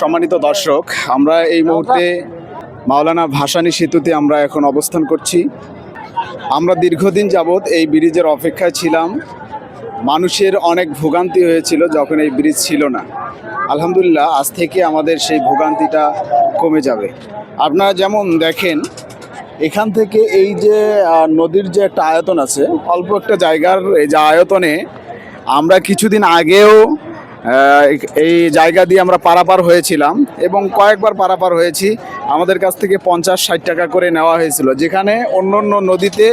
সম্মানিত দর্শক, আমরা এই মুহূর্তে মাওলানা ভাসানী সেতুতে আমরা এখন অবস্থান করছি। আমরা দীর্ঘদিন যাবৎ এই ব্রিজের অপেক্ষায় ছিলাম। মানুষের অনেক ভোগান্তি হয়েছিল যখন এই ব্রিজ ছিল না। আলহামদুলিল্লাহ, আজ থেকে আমাদের সেই ভোগান্তিটা কমে যাবে। আপনারা যেমন দেখেন, এখান থেকে এই যে নদীর যে একটা আয়তন আছে, অল্প একটা জায়গার এই যে আয়তনে আমরা কিছুদিন আগেও এই জায়গা দিয়ে আমরা পারাপার হয়েছিলাম এবং কয়েকবার পারাপার হয়েছি। আমাদের কাছ থেকে পঞ্চাশ, ষাট টাকা করে নেওয়া হয়েছিল। যেখানে অন্য অন্য নদীতে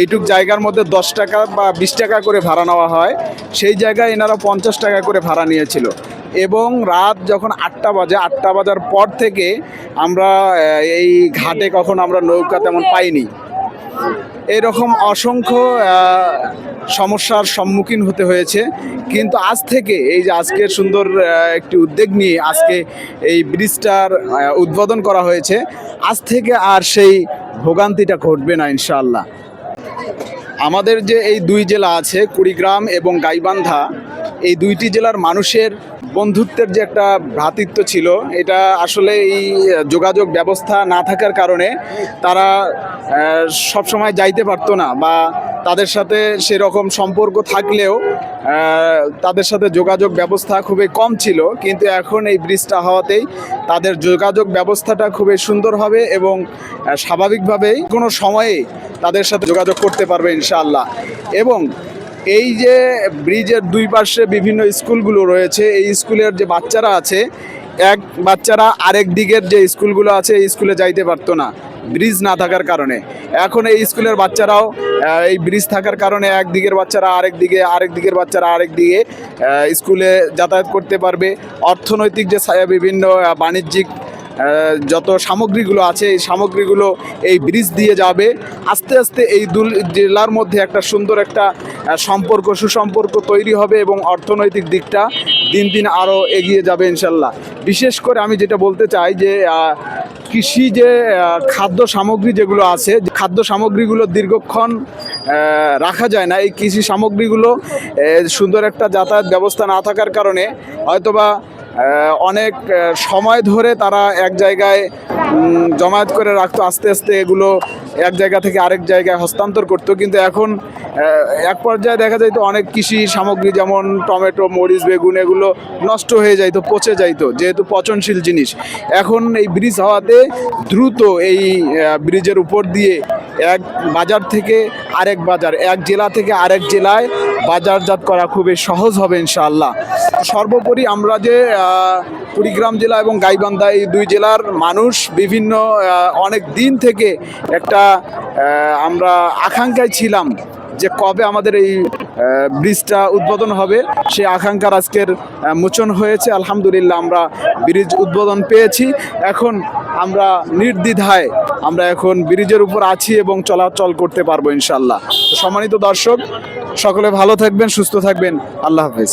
এইটুক জায়গার মধ্যে দশ টাকা বা বিশ টাকা করে ভাড়া নেওয়া হয়, সেই জায়গায় এনারা পঞ্চাশ টাকা করে ভাড়া নিয়েছিল। এবং রাত যখন আটটা বাজে, আটটা বাজার পর থেকে আমরা এই ঘাটে কখন আমরা নৌকা তেমন পাইনি। এরকম অসংখ্য সমস্যার সম্মুখীন হতে হয়েছে। কিন্তু আজ থেকে এই যে আজকে সুন্দর একটি উদ্যোগ নিয়ে আজকে এই ব্রিজটার উদ্বোধন করা হয়েছে, আজ থেকে আর সেই ভোগান্তিটা ঘটবে না, ইনশাআল্লাহ। আমাদের যে এই দুই জেলা আছে, কুড়িগ্রাম এবং গাইবান্ধা, এই দুইটি জেলার মানুষের বন্ধুত্বের যে একটা ভ্রাতৃত্ব ছিল, এটা আসলে এই যোগাযোগ ব্যবস্থা না থাকার কারণে তারা সবসময় যাইতে পারতো না বা তাদের সাথে সেরকম সম্পর্ক থাকলেও তাদের সাথে যোগাযোগ ব্যবস্থা খুবই কম ছিল। কিন্তু এখন এই ব্রিজটা হওয়াতেই তাদের যোগাযোগ ব্যবস্থাটা খুবই সুন্দর হবে এবং স্বাভাবিকভাবেই কোনো সময়ে তাদের সাথে যোগাযোগ করতে পারবে ইনশাআল্লাহ। এবং এই যে ব্রিজের দুই পাশে বিভিন্ন স্কুলগুলো রয়েছে, এই স্কুলের যে বাচ্চারা আছে, এক বাচ্চারা আরেক দিকের যে স্কুলগুলো আছে, এই স্কুলে যাইতে পারতো না, ব্রিজ না থাকার কারণে। এখন এই স্কুলের বাচ্চারাও এই ব্রিজ থাকার কারণে এক দিকের বাচ্চারা আরেক দিকে, আরেক দিকের বাচ্চারা আরেক দিকে স্কুলে যাতায়াত করতে পারবে। অর্থনৈতিক যে বিভিন্ন বাণিজ্যিক যত সামগ্রীগুলো আছে, এই সামগ্রীগুলো এই ব্রিজ দিয়ে যাবে। আস্তে আস্তে এই দুল জেলার মধ্যে একটা সুন্দর একটা সম্পর্ক, সুসম্পর্ক তৈরি হবে এবং অর্থনৈতিক দিকটা দিন দিন আরও এগিয়ে যাবে ইনশাল্লাহ। বিশেষ করে আমি যেটা বলতে চাই যে কৃষি যে খাদ্য সামগ্রী যেগুলো আছে খাদ্য সামগ্রীগুলো দীর্ঘক্ষণ রাখা যায় না। এই কৃষি সামগ্রীগুলো সুন্দর একটা যাতায়াত ব্যবস্থা না থাকার কারণে হয়তোবা অনেক সময় ধরে তারা এক জায়গায় জমায়েত করে রাখতো আস্তে আস্তে এগুলো এক জায়গা থেকে আরেক জায়গায় হস্তান্তর করতো, কিন্তু এখন এক পর্যায়ে দেখা যায় তো অনেক কৃষি সামগ্রী যেমন টমেটো, মরিচ, বেগুন এগুলো নষ্ট হয়ে যাইতো পচে যাইতো যেহেতু পচনশীল জিনিস। এখন এই ব্রিজ হওয়াতে দ্রুত এই ব্রিজের উপর দিয়ে এক বাজার থেকে আরেক বাজার, এক জেলা থেকে আরেক জেলায় বাজারজাত করা খুবই সহজ হবে ইনশাআল্লাহ। সর্বোপরি আমরা যে কুড়িগ্রাম জেলা এবং গাইবান্ধা এই দুই জেলার মানুষ বিভিন্ন অনেক দিন থেকে একটা আমরা আকাঙ্ক্ষায় ছিলাম যে কবে আমাদের এই ব্রিজটা উদ্বোধন হবে। সেই আকাঙ্ক্ষার আজকের মোচন হয়েছে। আলহামদুলিল্লাহ আমরা ব্রিজ উদ্বোধন পেয়েছি। এখন আমরা নির্দ্বিধায় আমরা এখন ব্রিজের উপর আছি এবং চলাচল করতে পারব ইনশাল্লাহ সম্মানিত দর্শক, সকলে ভালো থাকবেন, সুস্থ থাকবেন। আল্লাহ হাফেজ।